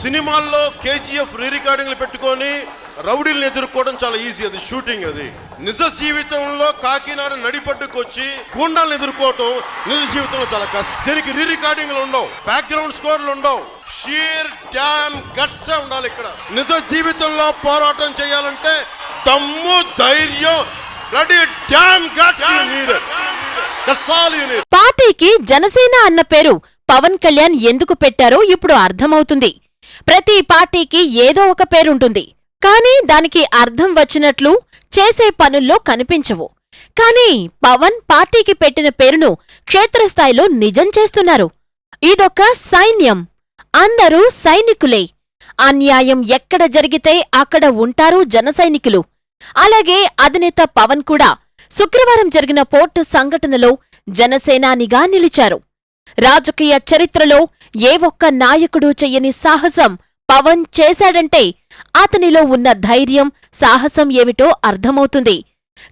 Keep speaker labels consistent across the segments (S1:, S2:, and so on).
S1: సినిమాల్లో కేజీఎఫ్ రీ రికార్డింగ్లు పెట్టుకొని రౌడీలను ఎదుర్కోవడం చాలా ఈజీ అది షూటింగ్ అది. నిజ జీవితంలో కాకినాడ నడిపడ్డుకు వచ్చి గూండాలను ఎదుర్కోవటం నిజ జీవితంలో చాలా కష్టం. దీనికి రీ రికార్డింగ్లు ఉండవు బ్యాక్గ్రౌండ్ స్కోర్లు ఉండవు. షీర్ డ్యామ్ గట్స్ ఉండాలి ఇక్కడ. నిజ జీవితంలో పోరాటం చేయాలంటే దమ్ము ధైర్యం bloody damn guts that's all you need
S2: పార్టీకి జనసేన అన్న పేరు పవన్ కళ్యాణ్ ఎందుకు పెట్టారో ఇప్పుడు అర్థమవుతుంది. ప్రతి పార్టీకి ఏదో ఒక పేరుంటుంది. కానీ దానికి అర్థం వచ్చినట్లు చేసే పనుల్లో కనిపించవు. కానీ పవన్ పార్టీకి పెట్టిన పేరును క్షేత్రస్థాయిలో నిజం చేస్తున్నారు. ఇదొక సైన్యం. అందరూ సైనికులే. అన్యాయం ఎక్కడ జరిగితే అక్కడ ఉంటారు జనసైనికులు అలాగే అధినేత పవన్ కూడా శుక్రవారం జరిగిన పోర్టు సంఘటనలో జనసేనానిగా నిలిచారు. రాజకీయ చరిత్రలో ఏ ఒక్క నాయకుడు చెయ్యని సాహసం పవన్ చేశాడంటే అతనిలో ఉన్న ధైర్యం సాహసం ఏమిటో అర్థమవుతుంది.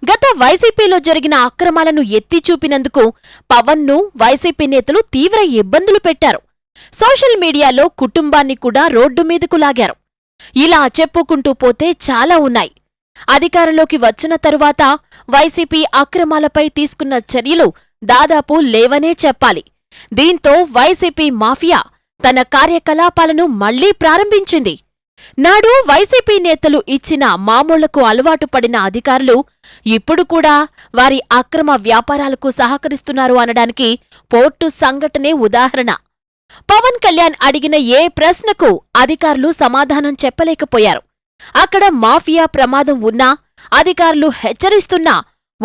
S2: గత వైసీపీలో జరిగిన అక్రమాలను ఎత్తి చూపినందుకు పవన్ను వైసీపీ నేతలు తీవ్ర ఇబ్బందులు పెట్టారు. సోషల్ మీడియాలో కుటుంబాన్ని కూడా రోడ్డు మీదకు లాగారు. ఇలా చెప్పుకుంటూ పోతే చాలా ఉన్నాయి. అధికారంలోకి వచ్చిన తరువాత వైసీపీ అక్రమాలపై తీసుకున్న చర్యలు దాదాపు లేవనే చెప్పాలి. దీంతో వైసీపీ మాఫియా తన కార్యకలాపాలను మళ్ళీ ప్రారంభించింది. నాడు వైసీపీ నేతలు ఇచ్చిన మామూళ్ళకు అలవాటు పడిన అధికారులు ఇప్పుడు కూడా వారి అక్రమ వ్యాపారాలకు సహకరిస్తున్నారు అనడానికి పోర్టు సంఘటనే ఉదాహరణ. పవన్ కళ్యాణ్ అడిగిన ఏ ప్రశ్నకు అధికారులు సమాధానం చెప్పలేకపోయారు. అక్కడ మాఫియా ప్రమాదం ఉన్నా అధికారులు హెచ్చరిస్తున్నా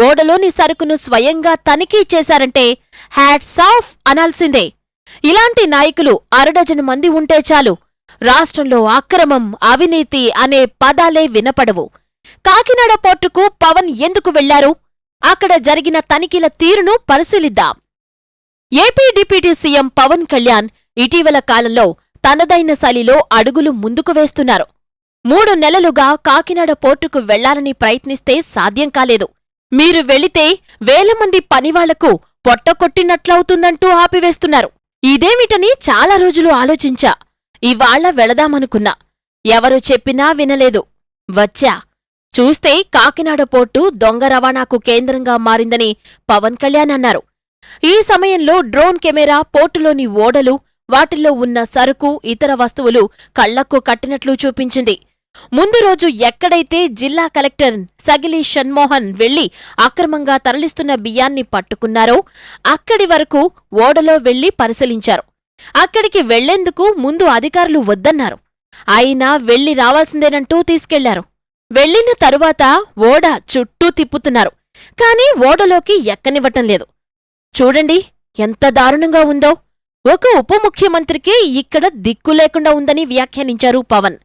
S2: ఓడలోని సరుకును స్వయంగా తనిఖీ చేశారంటే హ్యాట్స్ ఆఫ్ అనాల్సిందే. ఇలాంటి నాయకులు అరడజను మంది ఉంటే చాలు. రాష్ట్రంలో అక్రమం అవినీతి అనే పదాలే వినపడవు. కాకినాడ పోర్టుకు పవన్ ఎందుకు వెళ్ళారు? అక్కడ జరిగిన తనిఖీల తీరును పరిశీలిద్దాం. AP deputy CM Pawan Kalyan ఇటీవల కాలంలో తనదైన శైలిలో అడుగులు ముందుకు వేస్తున్నారు. మూడు నెలలుగా కాకినాడ పోర్టుకు వెళ్ళాలని ప్రయత్నిస్తే సాధ్యం కాలేదు. మీరు వెళితే వేల మంది పనివాళ్ళకు పొట్టకొట్టినట్లవుతుందంటూ ఆపివేస్తున్నారు. ఇదేమిటని చాలా రోజులు ఆలోచించా. ఇవాళ్ళ వెళదామనుకున్నా. ఎవరు చెప్పినా వినలేదు. వచ్చా. చూస్తే కాకినాడ పోర్టు దొంగ రవాణాకు కేంద్రంగా మారిందని పవన్ కళ్యాణ్ అన్నారు. ఈ సమయంలో డ్రోన్ కెమెరా పోర్టులోని ఓడలు వాటిల్లో ఉన్న సరుకు ఇతర వస్తువులు కళ్ళకు కట్టినట్లు చూపించింది. ముందు రోజు ఎక్కడైతే జిల్లా కలెక్టర్ సగిలి షణ్మోహన్ వెళ్ళి అక్రమంగా తరలిస్తున్న బియ్యాన్ని పట్టుకున్నారో అక్కడి వరకు ఓడలో వెళ్ళి పరిశీలించారు. అక్కడికి వెళ్ళేందుకు ముందు అధికారులు వద్దన్నారు. అయినా వెళ్ళి రావాల్సిందేనంటూ తీసుకెళ్ళారు. వెళ్ళిన తరువాత ఓడ చుట్టూ తిప్పుతున్నారు. కాని ఓడలోకి ఎక్కనివ్వటం లేదు. చూడండి ఎంత దారుణంగా ఉందో. ఒక ఉప ముఖ్యమంత్రికి ఇక్కడ దిక్కు లేకుండా ఉందని వ్యాఖ్యానించారు Pawan.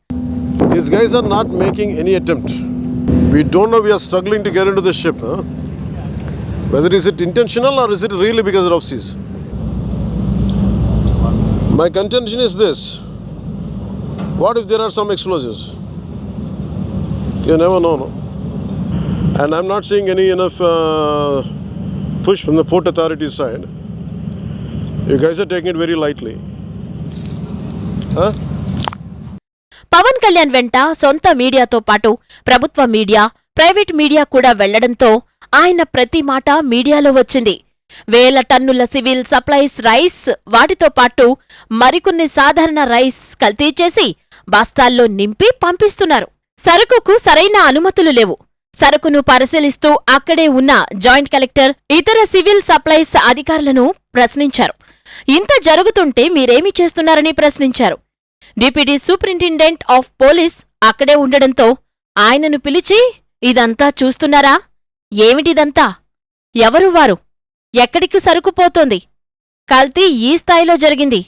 S1: These guys are not making any attempt. We don't know, we are struggling to get into the ship. Huh? Whether is it intentional or is it really because of seas? My contention is this. What if there are some explosives? You never know, no? And I'm not seeing any enough uh, push from the port authority side. You guys are taking it very lightly. Huh?
S2: Pawan Kalyan వెంట సొంత మీడియాతో పాటు ప్రభుత్వ media private media కూడా వెళ్ళడంతో ఆయన ప్రతి మాట మీడియాలో వచ్చింది. వేల టన్నుల సివిల్ సప్లైస్ రైస్ వాటితో పాటు మరికొన్ని సాధారణ రైస్ కల్తీ చేసి బస్తాల్లో నింపి పంపిస్తున్నారు. సరుకుకు సరైన అనుమతులు లేవు. సరుకును పరిశీలిస్తూ అక్కడే ఉన్న జాయింట్ కలెక్టర్ ఇతర సివిల్ సప్లైస్ అధికారులను ప్రశ్నించారు. ఇంత జరుగుతుంటే మీరేమి చేస్తున్నారని ప్రశ్నించారు. డిప్యూటీ సూపరింటెండెంట్ ఆఫ్ పోలీస్ అక్కడే ఉండడంతో ఆయనను పిలిచి ఇదంతా చూస్తున్నారా? ఏమిటిదంతా? ఎవరు వారు? ఎక్కడికి సరుకుపోతోంది? కల్తీ ఈ స్థాయిలో జరిగింది.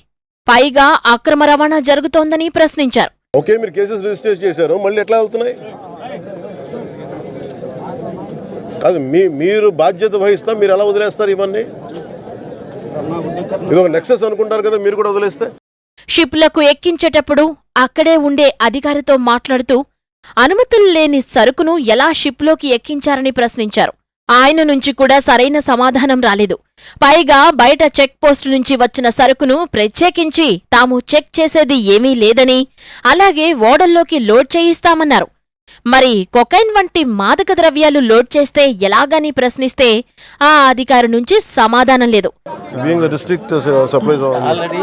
S2: పైగా అక్రమ రవాణా జరుగుతోందని ప్రశ్నించారు.
S1: ఓకే మీరు కేసెస్ రిజిస్టర్ చేశారు. మళ్ళీ ఎట్లా వెళ్తున్నాయి? కాదు మీ మీరు బాధ్యత వహిస్తా మీరు ఎలా వదిలేస్తారు ఇవన్నీ? ఇది ఒక నెక్సెస్ అనుకుంటారు కదా మీరు కూడా వదిలేస్తే?
S2: షిప్లకు ఎక్కించేటప్పుడు అక్కడే ఉండే అధికారితో మాట్లాడుతూ అనుమతులు లేని సరుకును ఎలా షిప్లోకి ఎక్కించారని ప్రశ్నించారు. ఆయన నుంచి కూడా సరైన సమాధానం రాలేదు. పైగా బయట చెక్ పోస్టు నుంచి వచ్చిన సరుకును ప్రత్యేకించి తాము చెక్ చేసేది ఏమీ లేదని అలాగే ఓడల్లోకి లోడ్ చేయిస్తామన్నారు. మరి కొకైన్ వంటి మాదక ద్రవ్యాలు లోడ్ చేస్తే ఎలాగని ప్రశ్నిస్తే ఆ అధికారి నుంచి సమాధానం లేదు.
S3: ఆల్రెడీ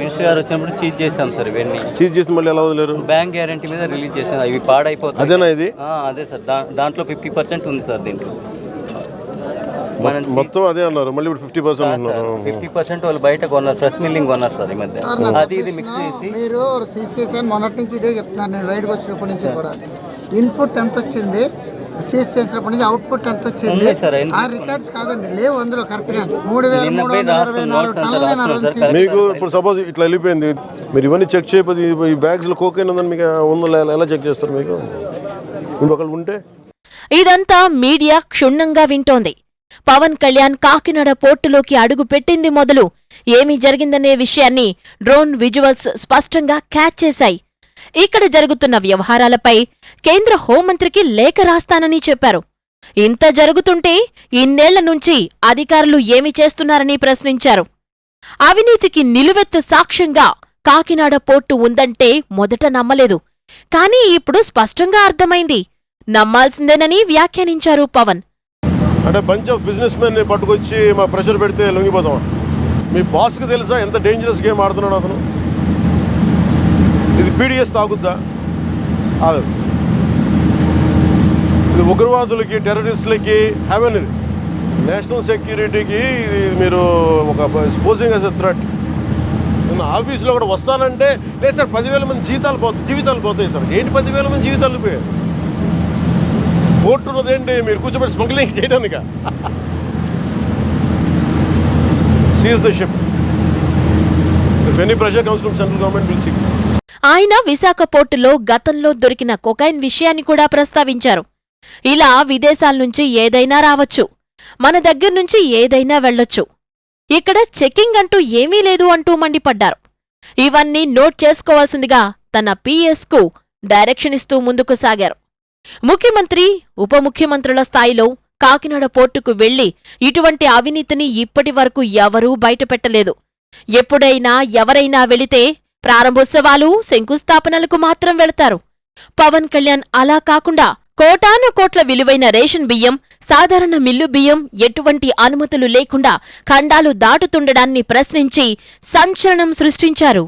S3: మినిస్టర్ గారు వచ్చినప్పుడు చీజ్ చేశాం సార్ ఇవన్నీ.
S1: సీజ్ చేసి మళ్ళీ ఎలా వదిలేరు?
S3: బ్యాంక్ గ్యారంటీ మీద రిలీజ్ చేశాం. ఇవి పాడైపోతాయి.
S1: అదేనా ఇది?
S3: ఆ, అదే సార్. దా దాంట్లో ఫిఫ్టీ పర్సెంట్ ఉంది సార్ దీంట్లో. మనం
S1: మొత్తం అదే అన్నారు. మళ్ళీ ఇప్పుడు ఫిఫ్టీ పర్సెంట్
S3: ఫిఫ్టీ పర్సెంట్ వాళ్ళు బయట కొన్నారు ఫ్రెష్ మిల్లింగ్ కొన్నారు సార్ ఈ మధ్య. అది ఇది మిక్స్ చేసి.
S4: మీరు సీజ్ చేశాను మొన్నటి నుంచి ఇదే చెప్తున్నాను నేను బయటకు వచ్చినప్పటి నుంచి కూడా. ఇన్పుట్ ఎంత వచ్చింది సీజ్ చేసినప్పటి నుంచి అవుట్పుట్ ఎంత వచ్చింది ఆ రికార్డ్స్ కాదండి లేవు అందులో కరెక్ట్గా. మూడు వేల మూడు వందల ఇరవై నాలుగు టన్నులు.
S1: మీకు ఇప్పుడు సపోజ్ ఇట్లా వెళ్ళిపోయింది మీరు ఇవన్నీ చెక్ చేయకపోతే ఈ- బ్యాగ్స్లో కోకైన్ ఉందని మీకు ఉందో ఎలా చెక్ చేస్తారు మీకు? ఇప్పుడు ఒకళ్ళు ఉంటే?
S2: ఇదంతా మీడియా క్షుణ్ణంగా వింటోంది. పవన్ కళ్యాణ్ కాకినాడ పోర్టులోకి అడుగు పెట్టింది మొదలు. ఏమి జరిగిందనే విషయాన్ని డ్రోన్ విజువల్స్ స్పష్టంగా క్యాచ్ చేశాయి. ఇక్కడ జరుగుతున్న వ్యవహారాలపై కేంద్ర హోంమంత్రికి లేఖ రాస్తానని చెప్పారు. ఇంత జరుగుతుంటే ఇన్నేళ్ళ నుంచి అధికారులు ఏమి చేస్తున్నారని ప్రశ్నించారు. అవినీతికి నిలువెత్తు సాక్ష్యంగా కాకినాడ పోర్టు ఉందంటే మొదట నమ్మలేదు. కానీ ఇప్పుడు స్పష్టంగా అర్థమైంది. నమ్మాల్సిందేనని వ్యాఖ్యానించారు పవన్.
S1: అంటే బంచ్ ఆఫ్ బిజినెస్ మెన్ పట్టుకొచ్చి మా ప్రెషర్ పెడితే లొంగిపోతాం మీ బాస్కి తెలుసా ఎంత డేంజరస్ గేమ్ ఆడుతున్నాడు అతను? ఇది పీడిఎస్ తాగుద్దా? ఇది ఉగ్రవాదులకి టెర్రరిస్టులకి హెవెన్ ఇది. నేషనల్ సెక్యూరిటీకి ఇది మీరు ఒక స్పోజింగ్ యాజ్ ఎ థ్రెట్ నేను ఆఫీస్లో కూడా వస్తానంటే లేదు సార్ పదివేల మంది జీతాలు పో జీవితాలు పోతాయి సార్. ఏంటి పదివేల మంది జీవితాలు పోయాయి? కోర్టు ఉన్నదేంటి? మీరు కూర్చోబెట్టి smuggling చేయడానిక? Seize the ship if any pressure comes from central government will see
S2: ఆయన విశాఖ పోర్టులో గతంలో దొరికిన కొకైన్ విషయాన్ని కూడా ప్రస్తావించారు. ఇలా విదేశాల నుంచి ఏదైనా రావచ్చు. మన దగ్గర నుంచి ఏదైనా వెళ్ళొచ్చు. ఇక్కడ చెకింగ్ అంటూ ఏమీ లేదు అంటూ మండిపడ్డారు. ఇవన్నీ నోట్ చేసుకోవాల్సిందిగా తన పీఎస్కు డైరెక్షన్ ఇస్తూ ముందుకు సాగారు. ముఖ్యమంత్రి ఉప ముఖ్యమంత్రుల స్థాయిలో కాకినాడ పోర్టుకు వెళ్ళి ఇటువంటి అవినీతిని ఇప్పటి వరకు ఎవరూ బయటపెట్టలేదు. ఎప్పుడైనా ఎవరైనా వెళితే ప్రారంభోత్సవాలు శంకుస్థాపనలకు మాత్రం వెళతారు. పవన్ కళ్యాణ్ అలా కాకుండా కోటాను కోట్ల విలువైన రేషన్ బియ్యం సాధారణ మిల్లు బియ్యం ఎటువంటి అనుమతులు లేకుండా ఖండాలు దాటుతుండడాన్ని ప్రశ్నించి సంచలనం సృష్టించారు.